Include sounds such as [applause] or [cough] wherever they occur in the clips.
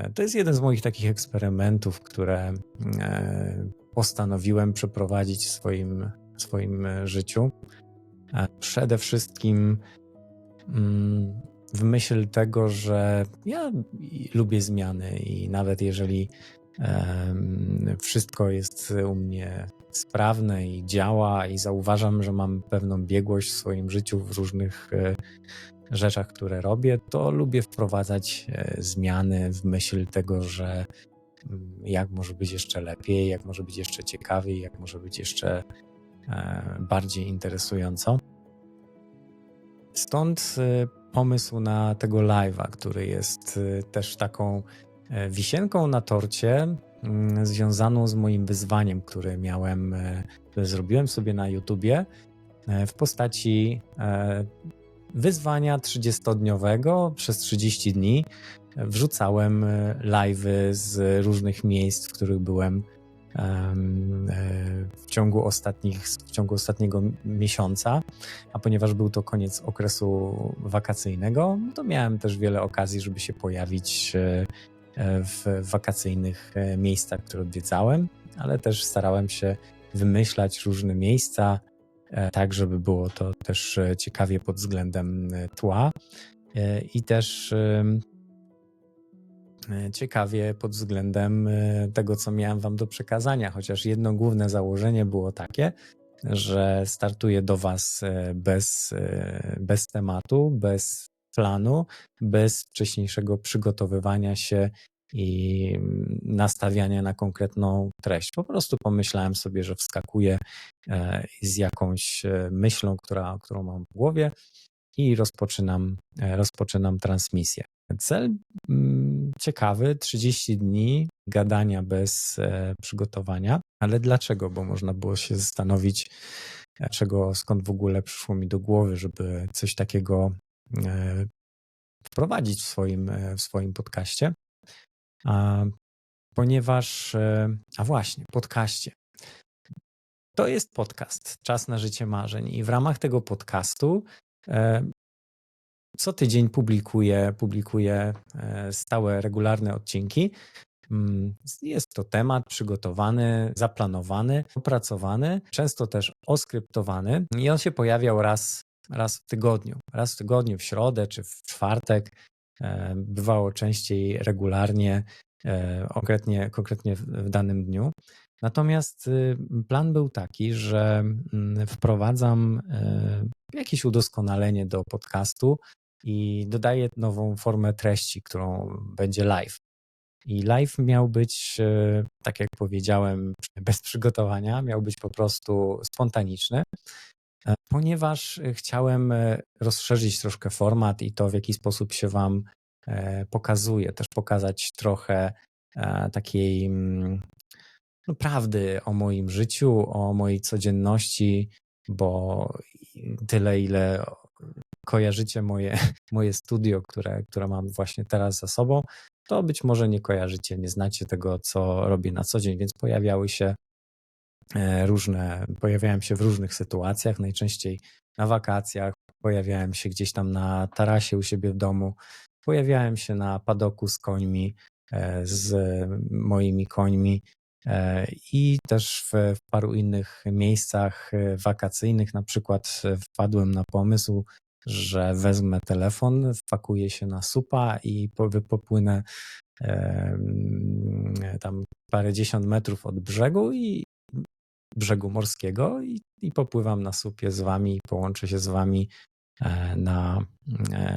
E, To jest jeden z moich takich eksperymentów, które e, postanowiłem przeprowadzić w swoim, w swoim e, życiu. Przede wszystkim mm, w myśl tego, że ja lubię zmiany i nawet jeżeli wszystko jest u mnie sprawne i działa i zauważam, że mam pewną biegłość w swoim życiu w różnych rzeczach, które robię, to lubię wprowadzać e, zmiany w myśl tego, że mm, jak może być jeszcze lepiej, jak może być jeszcze ciekawiej, jak może być jeszcze e, bardziej interesująco. Stąd e, pomysł na tego live'a, który jest też taką wisienką na torcie mm, związaną z moim wyzwaniem, które miałem, które zrobiłem sobie na YouTubie w postaci wyzwania 30-dniowego przez 30 dni. Wrzucałem e, live'y z różnych miejsc, w których byłem em, e, w ciągu ostatnich, w ciągu ostatniego miesiąca, a ponieważ był to koniec okresu wakacyjnego, to miałem też wiele okazji, żeby się pojawić e, w wakacyjnych miejscach, które odwiedzałem, ale też starałem się wymyślać różne miejsca, tak żeby było to też e, ciekawie pod względem e, tła. E, i też e, ciekawie pod względem e, tego, co miałem wam do przekazania, chociaż jedno główne założenie było takie, że startuję do was e, bez, e, bez tematu, bez planu, bez wcześniejszego przygotowywania się i nastawiania na konkretną treść. Po prostu pomyślałem sobie, że wskakuję e, z jakąś e, myślą, która, którą mam w głowie i rozpoczynam, e, rozpoczynam transmisję. Cel mm, ciekawy, 30 dni gadania bez przygotowania, ale dlaczego? Bo można było się zastanowić, czego, skąd w ogóle przyszło mi do głowy, żeby coś takiego wprowadzić w swoim, w swoim podcaście. Ponieważ, e, a właśnie, podcaście. To jest podcast Czas na życie marzeń i w ramach tego podcastu e, co tydzień publikuję, publikuję e, stałe, regularne odcinki. Mm, Jest to temat przygotowany, zaplanowany, opracowany, często też oskryptowany i on się pojawiał raz, raz w tygodniu. Raz w tygodniu, w środę czy w czwartek. E, Bywało częściej, regularnie, e, konkretnie, konkretnie w danym dniu. Natomiast y, plan był taki, że mm, wprowadzam e, jakieś udoskonalenie do podcastu i dodaję nową formę treści, którą będzie live. I live miał być, tak jak powiedziałem, [laughs] bez przygotowania, miał być po prostu spontaniczny, ponieważ chciałem e, rozszerzyć troszkę format i to, w jaki sposób się Wam e, pokazuje, też pokazać trochę e, takiej mm, no, prawdy o moim życiu, o mojej codzienności, bo tyle, ile kojarzycie moje, [laughs] moje studio, które, które mam właśnie teraz za sobą, to być może nie kojarzycie, nie znacie tego, co robię na co dzień, więc pojawiały się e, różne, pojawiałem się w różnych sytuacjach, najczęściej na wakacjach, pojawiałem się gdzieś tam na tarasie u siebie w domu, pojawiałem się na padoku z końmi, e, z moimi końmi e, i też w, w paru innych miejscach e, wakacyjnych, na przykład e, wpadłem na pomysł, że wezmę telefon, wpakuję się na supa i po- popłynę tam parędziesiąt metrów od brzegu i brzegu morskiego i, i popływam na supie z wami połączę się z wami e, na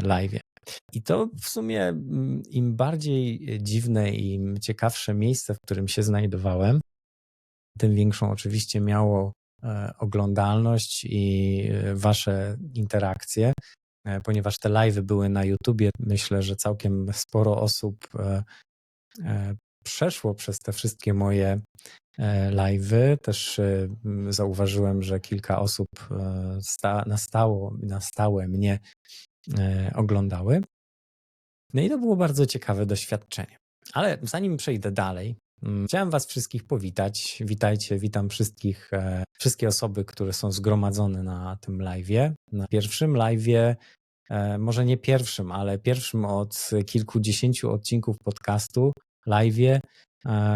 live. I to w sumie mm, im bardziej dziwne i im ciekawsze miejsce, w którym się znajdowałem, tym większą oczywiście miało e, oglądalność i e, wasze interakcje, e, ponieważ te live'y były na YouTubie. Myślę, że całkiem sporo osób e, e, przeszło przez te wszystkie moje e, live'y. Też e, zauważyłem, że kilka osób e, sta, na, stało, na stałe mnie e, oglądały. No i to było bardzo ciekawe doświadczenie. Ale zanim przejdę dalej, chciałem Was wszystkich powitać. Witajcie, witam wszystkich, e, wszystkie osoby, które są zgromadzone na tym live'ie. Na pierwszym live'ie e, może nie pierwszym, ale pierwszym od kilkudziesięciu odcinków podcastu live e,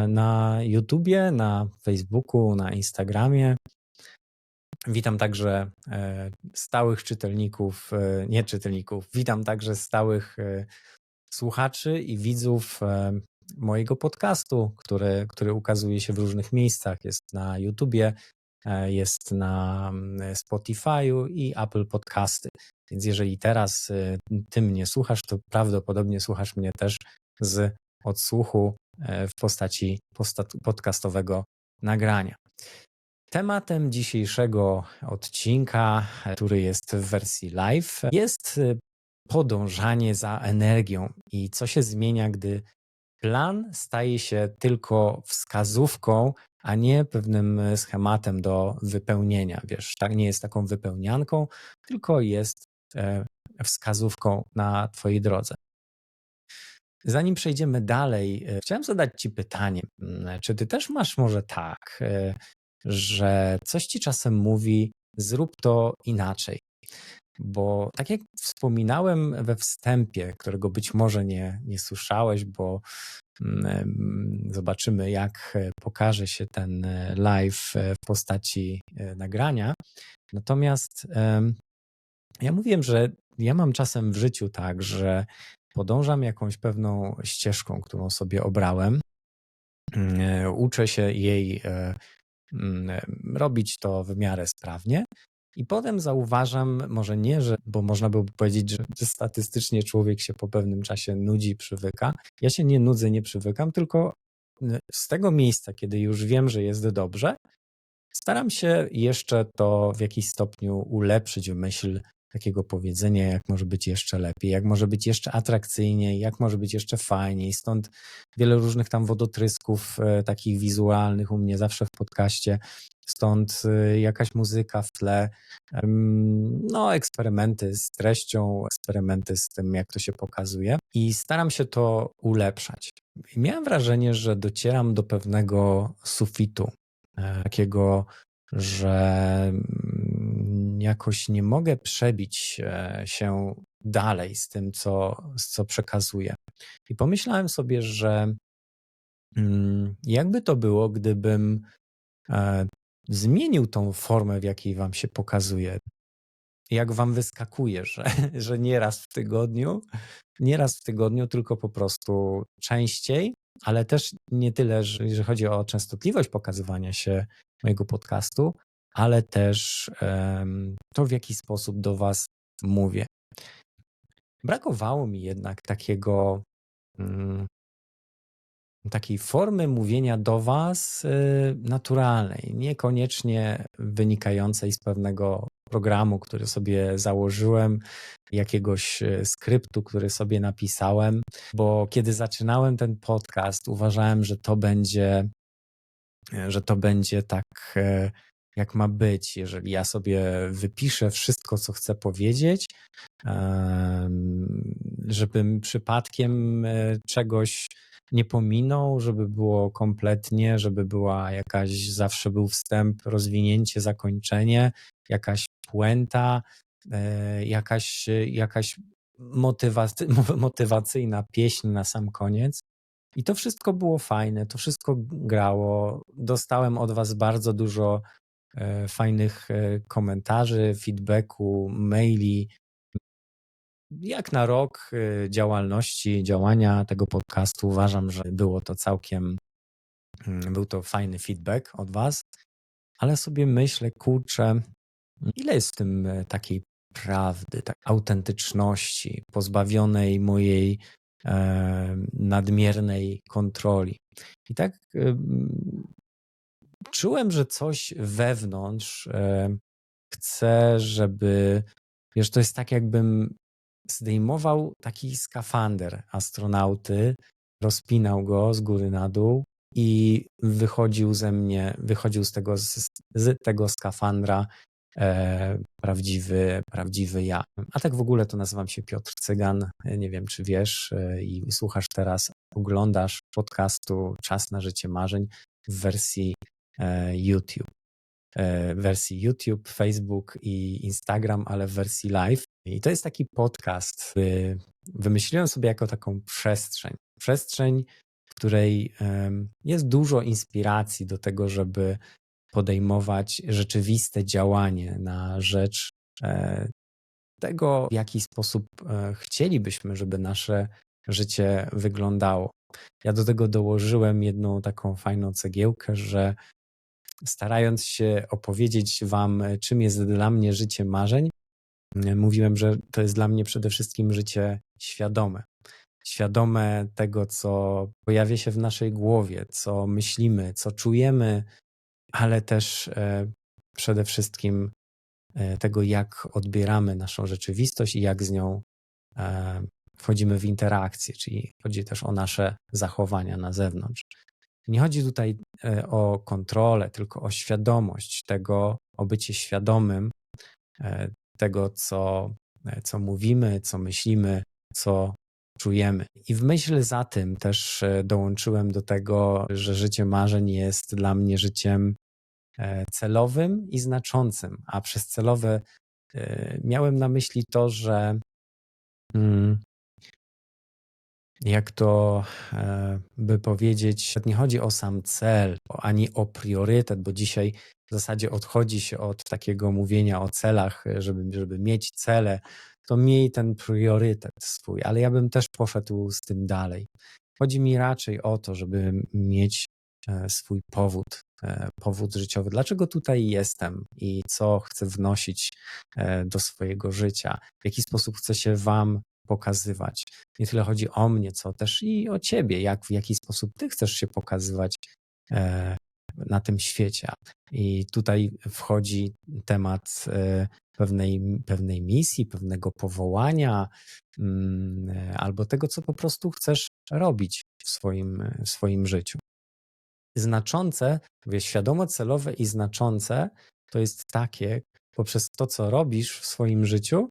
na YouTubie, na Facebooku, na Instagramie. Witam także e, stałych czytelników, nie czytelników, witam także stałych słuchaczy i widzów mojego podcastu, który, który ukazuje się w różnych miejscach. Jest na YouTubie, E, jest na mm, Spotify'u i Apple Podcasty. Więc jeżeli teraz ty mnie słuchasz, to prawdopodobnie słuchasz mnie też z odsłuchu e, w postaci podcastowego nagrania. Tematem dzisiejszego odcinka, który jest w wersji live, jest y, podążanie za energią i co się zmienia, gdy plan staje się tylko wskazówką a nie pewnym e, schematem do wypełnienia. Wiesz, tak nie jest taką wypełnianką, tylko jest e, wskazówką na Twojej drodze. Zanim przejdziemy dalej, e, chciałem zadać Ci pytanie. Mm, czy Ty też masz może tak, że coś Ci czasem mówi, zrób to inaczej? Bo tak jak wspominałem we wstępie, którego być może nie, nie słyszałeś, bo Mm, zobaczymy, jak e, pokaże się ten e, live e, w postaci nagrania. Natomiast ja mówiłem, że ja mam czasem w życiu tak, że podążam jakąś pewną ścieżką, którą sobie obrałem. Mm, uczę się jej mm, robić to w miarę sprawnie, i potem zauważam, może nie, że, bo można by powiedzieć, że [laughs] statystycznie człowiek się po pewnym czasie nudzi, przywyka. Ja się nie nudzę, nie przywykam, tylko z tego miejsca, kiedy już wiem, że jest dobrze, staram się jeszcze to w jakiś stopniu ulepszyć w myśl takiego powiedzenia, jak może być jeszcze lepiej, jak może być jeszcze atrakcyjniej, jak może być jeszcze fajniej. Stąd wiele różnych tam wodotrysków e, takich wizualnych u mnie zawsze w podcaście. Stąd e, jakaś muzyka w tle, no eksperymenty z treścią, eksperymenty z tym, jak to się pokazuje i staram się to ulepszać. I miałem wrażenie, że docieram do pewnego sufitu, e, takiego, że jakoś nie mogę przebić e, się dalej z tym, co, co przekazuję. I pomyślałem sobie, że mm, jakby to było, gdybym e, zmienił tą formę, w jakiej wam się pokazuje. Jak wam wyskakuje, że, [laughs] że nie raz w tygodniu, nie raz w tygodniu, tylko po prostu częściej, ale też nie tyle, że, jeżeli chodzi o częstotliwość pokazywania się mojego podcastu, ale też to, w jaki sposób do Was mówię. Brakowało mi jednak takiego, mm, takiej formy mówienia do Was y, naturalnej, niekoniecznie wynikającej z pewnego programu, który sobie założyłem, jakiegoś y, skryptu, który sobie napisałem, bo kiedy zaczynałem ten podcast, uważałem, że to będzie, że to będzie tak e, jak ma być, jeżeli ja sobie wypiszę wszystko, co chcę powiedzieć, żebym przypadkiem e, czegoś nie pominął, żeby było kompletnie, żeby była jakaś, zawsze był wstęp, rozwinięcie, zakończenie, jakaś puenta, e, jakaś, jakaś [laughs] motywacyjna pieśń na sam koniec. I to wszystko było fajne, to wszystko grało. Dostałem od Was bardzo dużo fajnych e, komentarzy, feedbacku, maili. Jak na rok e, działalności, działania tego podcastu uważam, że było to całkiem, mm, był to fajny feedback od Was, ale sobie myślę, kurczę, ile jest w tym takiej prawdy, tak, autentyczności, pozbawionej mojej e, nadmiernej kontroli. I tak czułem, że coś wewnątrz e, chce, żeby, wiesz, to jest tak jakbym zdejmował taki skafander astronauty, rozpinał go z góry na dół i wychodził ze mnie, wychodził z tego, z, z tego skafandra e, prawdziwy, prawdziwy ja. A tak w ogóle to nazywam się Piotr Cygan. Nie wiem, czy wiesz e, i słuchasz teraz, oglądasz podcastu Czas na życie marzeń w wersji YouTube. e, wersji YouTube, Facebook i Instagram, ale w wersji live. I to jest taki podcast, wymyśliłem sobie jako taką przestrzeń. Przestrzeń, w której jest dużo inspiracji do tego, żeby podejmować rzeczywiste działanie na rzecz e, tego, w jaki sposób e, chcielibyśmy, żeby nasze życie wyglądało. Ja do tego dołożyłem jedną taką fajną cegiełkę, że starając się opowiedzieć Wam, czym jest dla mnie życie marzeń, mówiłem, że to jest dla mnie przede wszystkim życie świadome. Świadome tego, co pojawia się w naszej głowie, co myślimy, co czujemy, ale też e, przede wszystkim e, tego, jak odbieramy naszą rzeczywistość i jak z nią e, wchodzimy w interakcję, czyli chodzi też o nasze zachowania na zewnątrz. Nie chodzi tutaj o kontrolę, tylko o świadomość tego, o bycie świadomym tego, co, co mówimy, co myślimy, co czujemy. I w myśl za tym też dołączyłem do tego, że życie marzeń jest dla mnie życiem E, celowym i znaczącym. A przez celowe e, miałem na myśli to, że mm, jak to e, by powiedzieć, nie chodzi o sam cel, ani o priorytet, bo dzisiaj w zasadzie odchodzi się od takiego mówienia o celach, żeby, żeby mieć cele, to miej ten priorytet swój, ale ja bym też poszedł z tym dalej. Chodzi mi raczej o to, żeby mieć swój powód, E, powód życiowy, dlaczego tutaj jestem i co chcę wnosić e, do swojego życia, w jaki sposób chcę się Wam pokazywać. Nie tyle chodzi o mnie, co też i o Ciebie, jak w jaki sposób Ty chcesz się pokazywać e, na tym świecie. I tutaj wchodzi temat pewnej, pewnej misji, pewnego powołania, mm, albo tego, co po prostu chcesz robić w swoim, w swoim życiu znaczące, mówię świadomo celowe i znaczące, to jest takie, poprzez to, co robisz w swoim życiu,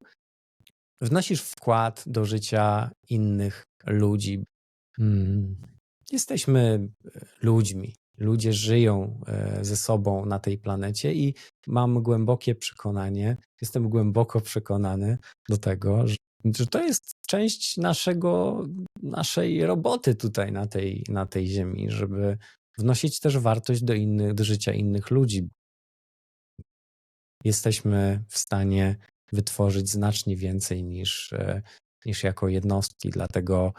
wnosisz wkład do życia innych ludzi. Hmm. Jesteśmy e, ludźmi. Ludzie żyją e, ze sobą na tej planecie i mam głębokie przekonanie, jestem głęboko przekonany do tego, że, to jest część naszego, naszej roboty tutaj na tej, na tej ziemi, żeby wnosić też wartość do, innych, do życia innych ludzi. Jesteśmy w stanie wytworzyć znacznie więcej niż, e, niż jako jednostki, dlatego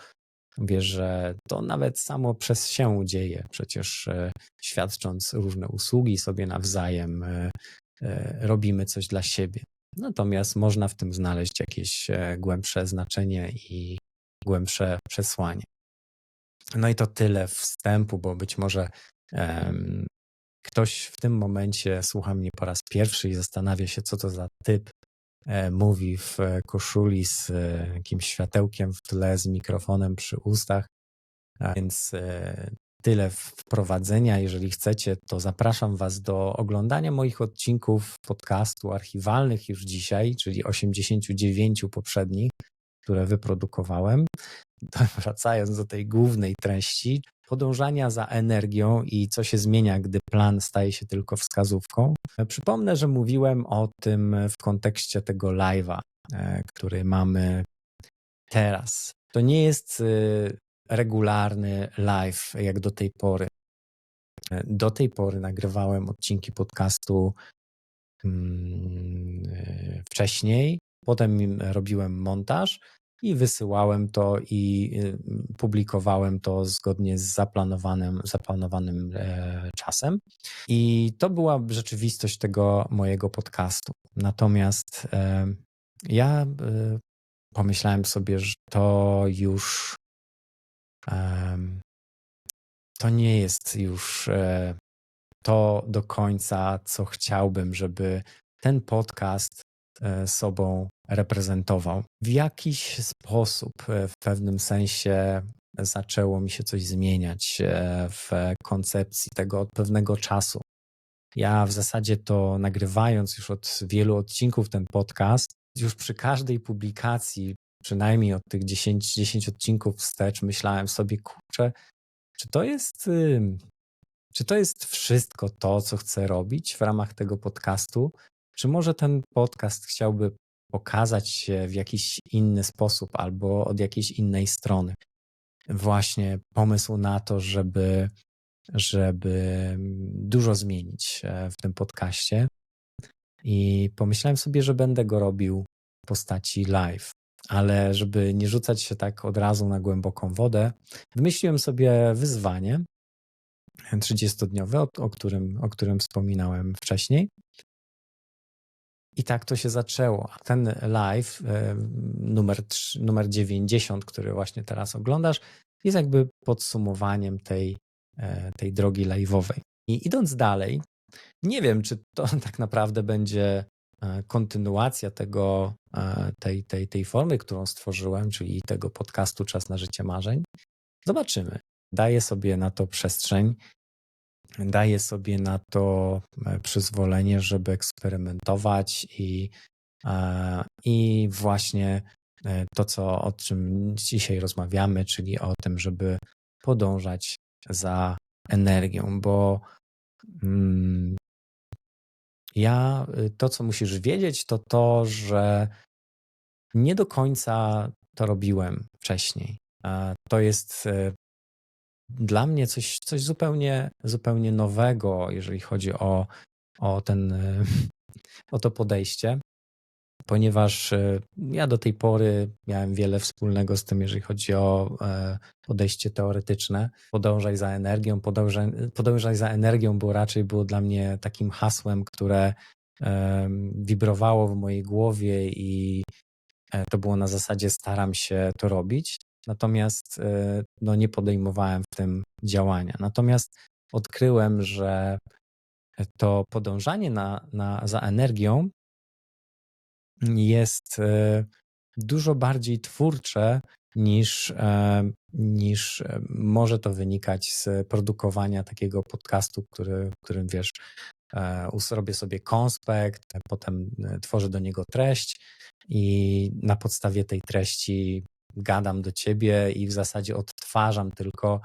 wiesz, że to nawet samo przez się dzieje, przecież e, świadcząc różne usługi sobie nawzajem, e, robimy coś dla siebie. Natomiast można w tym znaleźć jakieś głębsze znaczenie i głębsze przesłanie. No i to tyle wstępu, bo być może um, ktoś w tym momencie słucha mnie po raz pierwszy i zastanawia się, co to za typ mówi w koszuli z e, jakimś światełkiem w tle, z mikrofonem przy ustach. A więc e, tyle wprowadzenia. Jeżeli chcecie, to zapraszam Was do oglądania moich odcinków podcastu archiwalnych już dzisiaj, czyli 89 poprzednich, które wyprodukowałem. [laughs] wracając do tej głównej treści, podążania za energią i co się zmienia, gdy plan staje się tylko wskazówką. Przypomnę, że mówiłem o tym w kontekście tego live'a, e, który mamy teraz. To nie jest e, regularny live jak do tej pory. E, do tej pory nagrywałem odcinki podcastu mm, wcześniej, potem robiłem montaż i wysyłałem to i y, publikowałem to zgodnie z zaplanowanym, zaplanowanym e, czasem. I to była rzeczywistość tego mojego podcastu. Natomiast e, ja e, pomyślałem sobie, że to już to nie jest już to do końca, co chciałbym, żeby ten podcast sobą reprezentował. W jakiś sposób, e, w pewnym sensie, zaczęło mi się coś zmieniać e, w koncepcji tego od pewnego czasu. Ja w zasadzie to nagrywając już od wielu odcinków ten podcast, już przy każdej publikacji, przynajmniej od tych 10, 10 odcinków wstecz, myślałem sobie, kurczę, czy to jest czy to jest wszystko to, co chcę robić w ramach tego podcastu? Czy może ten podcast chciałby pokazać się w jakiś inny sposób albo od jakiejś innej strony? Właśnie pomysł na to, żeby, żeby dużo zmienić e, w tym podcaście. I pomyślałem sobie, że będę go robił w postaci live ale żeby nie rzucać się tak od razu na głęboką wodę, wymyśliłem sobie wyzwanie 30-dniowe, o, którym, o którym wspominałem wcześniej. I tak to się zaczęło. Ten live numer, numer 90, który właśnie teraz oglądasz, jest jakby podsumowaniem tej, e, tej drogi live'owej. I idąc dalej, nie wiem, czy to [laughs] tak naprawdę będzie E, kontynuacja tego, e, tej, tej, tej formy, którą stworzyłem, czyli tego podcastu Czas na życie marzeń. Zobaczymy. Daję sobie na to przestrzeń, daję sobie na to e, przyzwolenie, żeby eksperymentować i, i właśnie to, co, o czym dzisiaj rozmawiamy, czyli o tym, żeby podążać za energią, bo mm, ja y, to, co musisz wiedzieć, to to, że nie do końca to robiłem wcześniej. To jest dla mnie coś, coś zupełnie, zupełnie nowego, jeżeli chodzi o, o, ten, [laughs] o to podejście ponieważ e, ja do tej pory miałem wiele wspólnego z tym, jeżeli chodzi o e, podejście teoretyczne. Podążaj za energią, podążaj, podążaj za energią, bo raczej było dla mnie takim hasłem, które wibrowało w mojej głowie i e, to było na zasadzie staram się to robić, natomiast no, nie podejmowałem w tym działania. Natomiast odkryłem, że to podążanie na, na, za energią jest e, dużo bardziej twórcze niż, e, niż e, może to wynikać z produkowania takiego podcastu, który, którym wiesz, robię sobie konspekt, potem tworzę do niego treść i na podstawie tej treści gadam do ciebie i w zasadzie odtwarzam tylko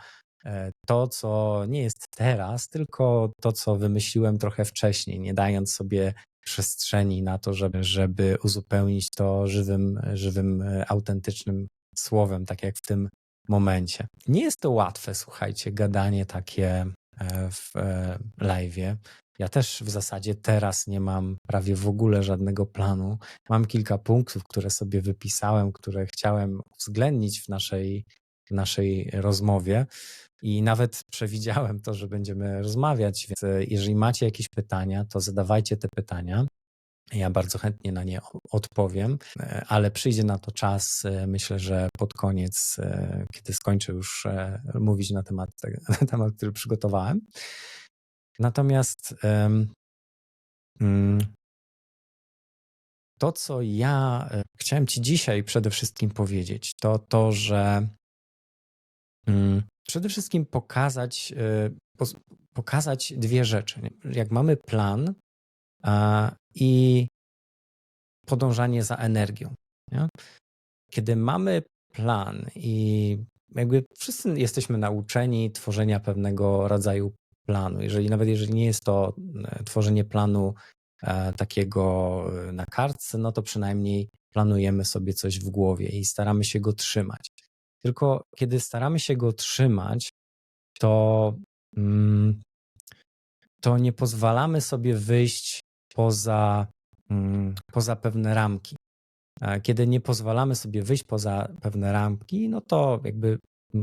to, co nie jest teraz, tylko to, co wymyśliłem trochę wcześniej, nie dając sobie przestrzeni na to, żeby, żeby uzupełnić to żywym, żywym, e, autentycznym słowem, tak jak w tym momencie. Nie jest to łatwe, słuchajcie, gadanie takie e, w e, live. Ja też w zasadzie teraz nie mam prawie w ogóle żadnego planu. Mam kilka punktów, które sobie wypisałem, które chciałem uwzględnić w naszej, w naszej rozmowie. I nawet [laughs] przewidziałem to, że będziemy rozmawiać, więc e, jeżeli macie jakieś pytania, to zadawajcie te pytania. Ja bardzo chętnie na nie odpowiem, e, ale przyjdzie na to czas, e, myślę, że pod koniec, kiedy skończę już mówić na temat, [laughs] na temat który przygotowałem. Natomiast mm, to, co ja chciałem Ci dzisiaj przede wszystkim powiedzieć, to to, że mm, przede wszystkim pokazać, e, pokazać dwie rzeczy. Jak mamy plan i podążanie za energią. Nie? Kiedy mamy plan i jakby wszyscy jesteśmy nauczeni tworzenia pewnego rodzaju planu. Jeżeli nawet jeżeli nie jest to e, tworzenie planu e, takiego na kartce, no to przynajmniej planujemy sobie coś w głowie i staramy się go trzymać. Tylko kiedy staramy się go trzymać, to, mm, to nie pozwalamy sobie wyjść poza, mm, poza pewne ramki. Kiedy nie pozwalamy sobie wyjść poza pewne ramki, no to jakby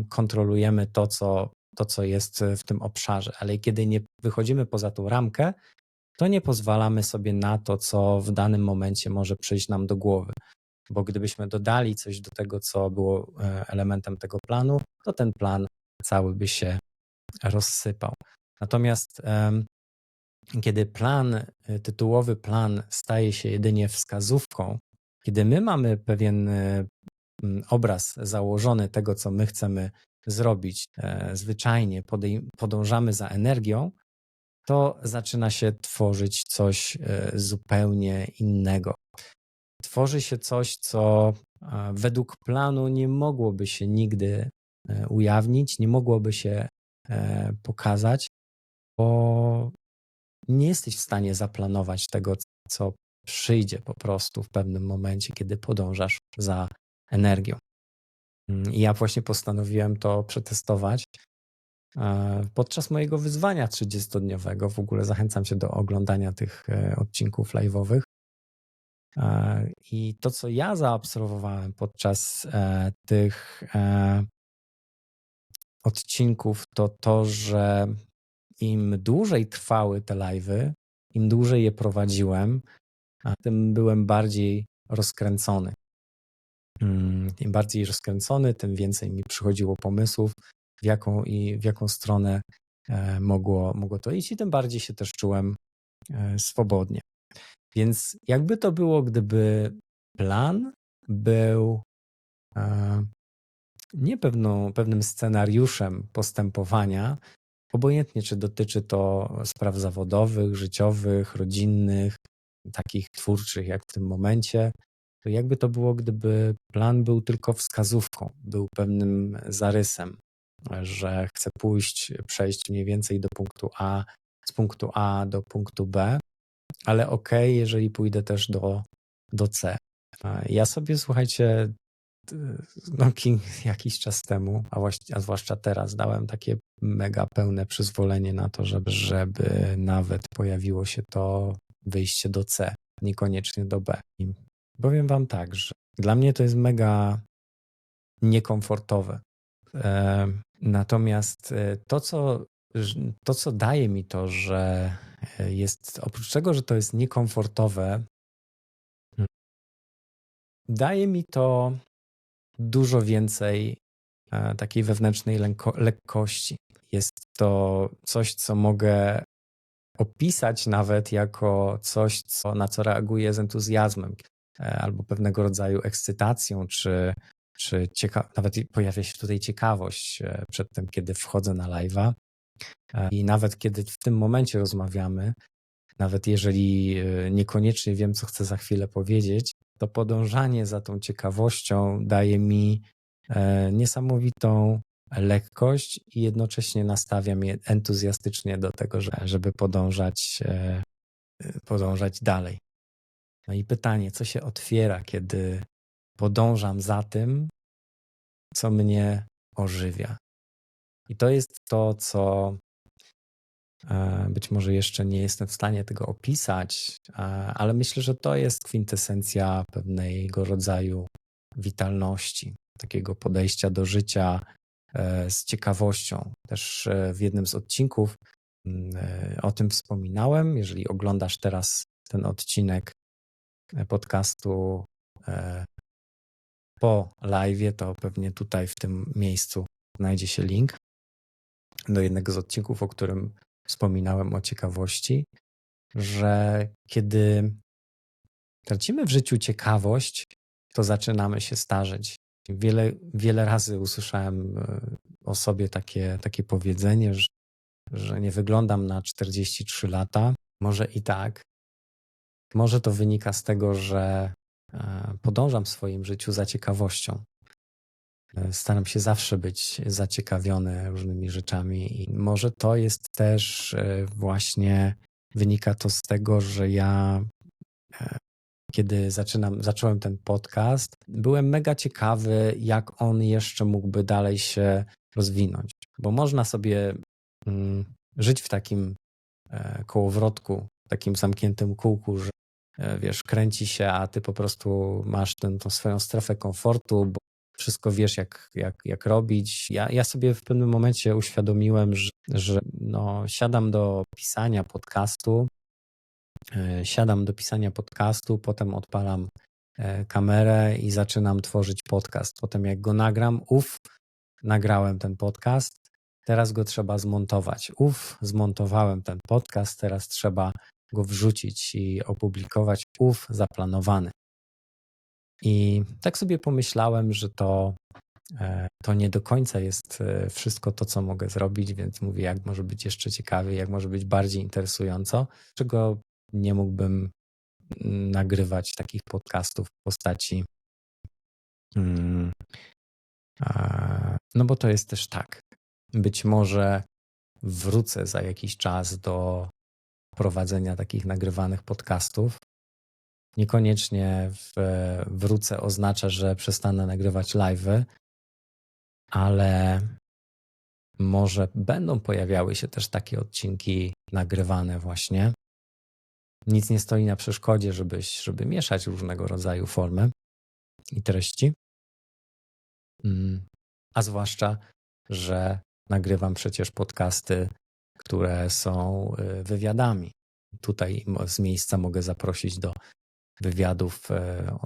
kontrolujemy to, co, to, co jest w tym obszarze, ale kiedy nie wychodzimy poza tą ramkę, to nie pozwalamy sobie na to, co w danym momencie może przyjść nam do głowy bo gdybyśmy dodali coś do tego, co było e, elementem tego planu, to ten plan cały by się rozsypał. Natomiast kiedy plan, e, tytułowy plan staje się jedynie wskazówką, kiedy my mamy pewien e, obraz założony tego, co my chcemy zrobić, zwyczajnie podążamy za energią, to zaczyna się tworzyć coś zupełnie innego tworzy się coś, co według planu nie mogłoby się nigdy e, ujawnić, nie mogłoby się e, pokazać, bo nie jesteś w stanie zaplanować tego, co przyjdzie po prostu w pewnym momencie, kiedy podążasz za energią. Mm, I ja właśnie postanowiłem to przetestować e, podczas mojego wyzwania 30-dniowego. W ogóle zachęcam cię do oglądania tych e, odcinków live'owych. E, I to, co ja zaobserwowałem podczas tych odcinków, to to, że im dłużej trwały te live'y, im dłużej je prowadziłem, tym byłem bardziej rozkręcony. Im bardziej rozkręcony, tym więcej mi przychodziło pomysłów, w jaką i w jaką stronę e, mogło, mogło to iść, i tym bardziej się też czułem e, swobodnie. Więc jakby to było, gdyby plan był e, nie pewną, pewnym scenariuszem postępowania, obojętnie czy dotyczy to spraw zawodowych, życiowych, rodzinnych, takich twórczych jak w tym momencie, to jakby to było, gdyby plan był tylko wskazówką, był pewnym zarysem, że chcę pójść, przejść mniej więcej do punktu A, z punktu A do punktu B, ale ok, jeżeli pójdę też do, do C. Ja sobie, słuchajcie, no, jakiś czas temu, a, właśnie, a zwłaszcza teraz, dałem takie mega pełne przyzwolenie na to, żeby, żeby nawet pojawiło się to wyjście do C, niekoniecznie do B. I powiem Wam tak, że dla mnie to jest mega niekomfortowe. E, natomiast e, to co, to, co daje mi to, że e, jest, oprócz tego, że to jest niekomfortowe, daje mi to dużo więcej takiej wewnętrznej lekkości. Jest to coś, co mogę opisać nawet jako coś, co, na co reaguję z entuzjazmem albo pewnego rodzaju ekscytacją, czy, czy cieka- nawet pojawia się tutaj ciekawość e, przed tym, kiedy wchodzę na live'a. E, I nawet kiedy w tym momencie rozmawiamy, nawet jeżeli niekoniecznie wiem, co chcę za chwilę powiedzieć, to podążanie za tą ciekawością daje mi niesamowitą lekkość i jednocześnie nastawia mnie entuzjastycznie do tego, żeby podążać, e, podążać dalej. No i pytanie, co się otwiera, kiedy podążam za tym, co mnie ożywia. I to jest to, co e, być może jeszcze nie jestem w stanie tego opisać, ale myślę, że to jest kwintesencja pewnego rodzaju witalności, takiego podejścia do życia, E, z ciekawością. Też e, w jednym z odcinków mm, e, o tym wspominałem. Jeżeli oglądasz teraz ten odcinek podcastu po live, to pewnie tutaj w tym miejscu znajdzie się link do jednego z odcinków, o którym wspominałem o ciekawości, że kiedy tracimy w życiu ciekawość, to zaczynamy się starzeć. Wiele, wiele razy usłyszałem e, o sobie takie, takie powiedzenie, że, że nie wyglądam na 43 lata. Może i tak. Może to wynika z tego, że e, podążam w swoim życiu za ciekawością. E, staram się zawsze być zaciekawiony różnymi rzeczami, i może to jest też właśnie wynika to z tego, że ja kiedy zaczynam, zacząłem ten podcast, byłem mega ciekawy, jak on jeszcze mógłby dalej się rozwinąć. Bo można sobie mm, żyć w takim e, kołowrotku, takim zamkniętym kółku, że e, wiesz, kręci się, a ty po prostu masz tę, swoją strefę komfortu, bo wszystko wiesz, jak, jak, jak robić. Ja, ja sobie w pewnym momencie uświadomiłem, że, że no, siadam do pisania podcastu E, siadam do pisania podcastu, potem odpalam e, kamerę i zaczynam tworzyć podcast. Potem jak go nagram, uff, nagrałem ten podcast, teraz go trzeba zmontować. Uff, zmontowałem ten podcast, teraz trzeba go wrzucić i opublikować. Uff, zaplanowany. I tak sobie pomyślałem, że to, e, to nie do końca jest wszystko to, co mogę zrobić, więc mówię, jak może być jeszcze ciekawiej, jak może być bardziej interesująco, czego nie mógłbym nagrywać takich podcastów w postaci. Mm, no bo to jest też tak. Być może wrócę za jakiś czas do prowadzenia takich nagrywanych podcastów. Niekoniecznie w, wrócę oznacza, że przestanę nagrywać live'y, ale może będą pojawiały się też takie odcinki nagrywane właśnie. Nic nie stoi na przeszkodzie, żeby, żeby mieszać różnego rodzaju formy i treści. Mm, a zwłaszcza, że nagrywam przecież podcasty, które są y, wywiadami. Tutaj z miejsca mogę zaprosić do wywiadów, e,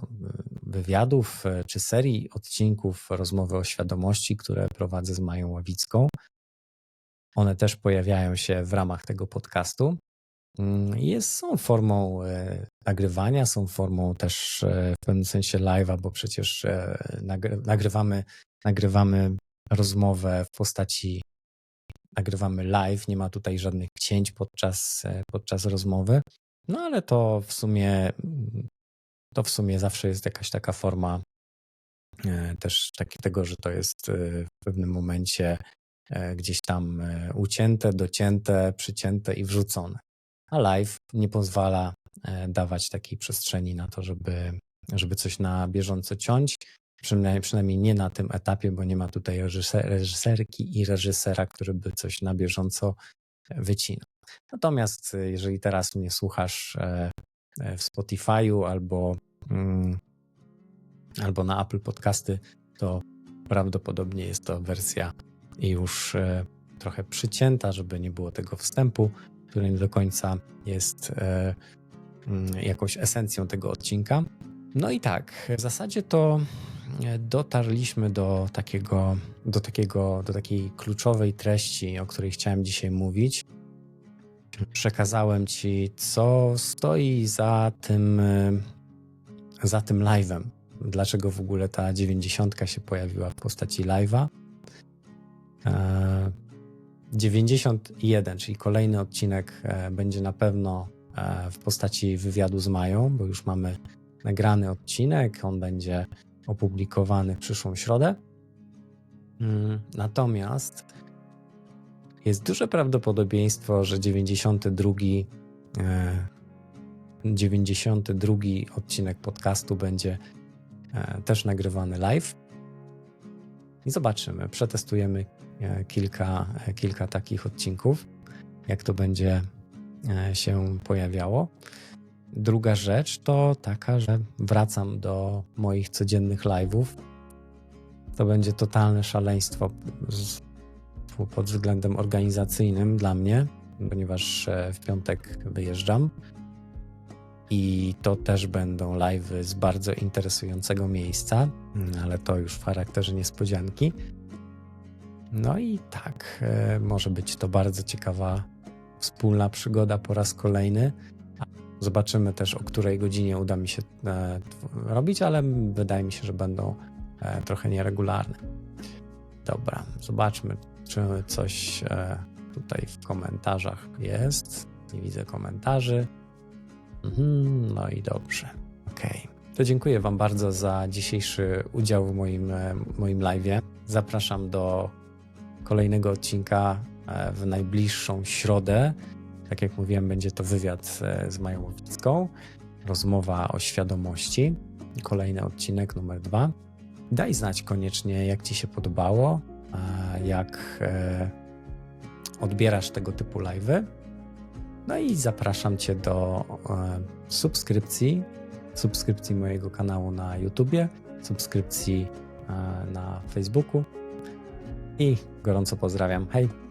wywiadów e, czy serii odcinków rozmowy o świadomości, które prowadzę z Mają Ławicką. One też pojawiają się w ramach tego podcastu. Mm, jest, są formą e, nagrywania, są formą też w pewnym sensie live'a, bo przecież nagrywamy, nagrywamy rozmowę w postaci nagrywamy live, nie ma tutaj żadnych cięć podczas, podczas rozmowy. No ale to w sumie to w sumie zawsze jest jakaś taka forma e, też taki, tego, że to jest e, w pewnym momencie e, gdzieś tam ucięte, docięte, przycięte i wrzucone. A live nie pozwala dawać takiej przestrzeni na to, żeby, żeby coś na bieżąco ciąć. Przynajmniej, przynajmniej nie na tym etapie, bo nie ma tutaj reżyserki i reżysera, który by coś na bieżąco wycinał. Natomiast y, jeżeli teraz mnie słuchasz e, e, w Spotify'u albo, mm, albo na Apple Podcasty, to prawdopodobnie jest to wersja już e, trochę przycięta, żeby nie było tego wstępu, który nie do końca jest mm, jakąś esencją tego odcinka. No i tak, w zasadzie to dotarliśmy do takiego, do takiego, do takiej kluczowej treści, o której chciałem dzisiaj mówić przekazałem ci, co stoi za tym, e, za tym live'em. Dlaczego w ogóle ta 90 się pojawiła w postaci live'a. 91, e, czyli kolejny odcinek, e, będzie na pewno w postaci wywiadu z Mają, bo już mamy nagrany odcinek. On będzie opublikowany w przyszłą środę. Mm, natomiast jest duże prawdopodobieństwo, że 92, 92 e, odcinek podcastu będzie e, też nagrywany live. I zobaczymy, przetestujemy e, kilka, kilka takich odcinków, jak to będzie się pojawiało. Druga rzecz to taka, że wracam do moich codziennych live'ów. To będzie totalne szaleństwo pod względem organizacyjnym dla mnie, ponieważ e, w piątek wyjeżdżam i to też będą live'y z bardzo interesującego miejsca, mm, ale to już w charakterze niespodzianki. No i tak, e, może być to bardzo ciekawa wspólna przygoda po raz kolejny. Zobaczymy też, o której godzinie uda mi się e, robić, ale wydaje mi się, że będą trochę nieregularne. Dobra, zobaczmy, czy coś e, tutaj w komentarzach jest. Nie widzę komentarzy. Mhm, no i dobrze. Ok. To dziękuję Wam bardzo za dzisiejszy udział w moim, e, moim live. Zapraszam do kolejnego odcinka e, w najbliższą środę. Tak jak mówiłem, będzie to wywiad z Mają Łowicką. Rozmowa o świadomości. Kolejny odcinek numer dwa. Daj znać koniecznie, jak Ci się podobało jak e, odbierasz tego typu live'y. No i zapraszam Cię do e, subskrypcji, subskrypcji mojego kanału na YouTubie, subskrypcji e, na Facebooku i gorąco pozdrawiam. Hej!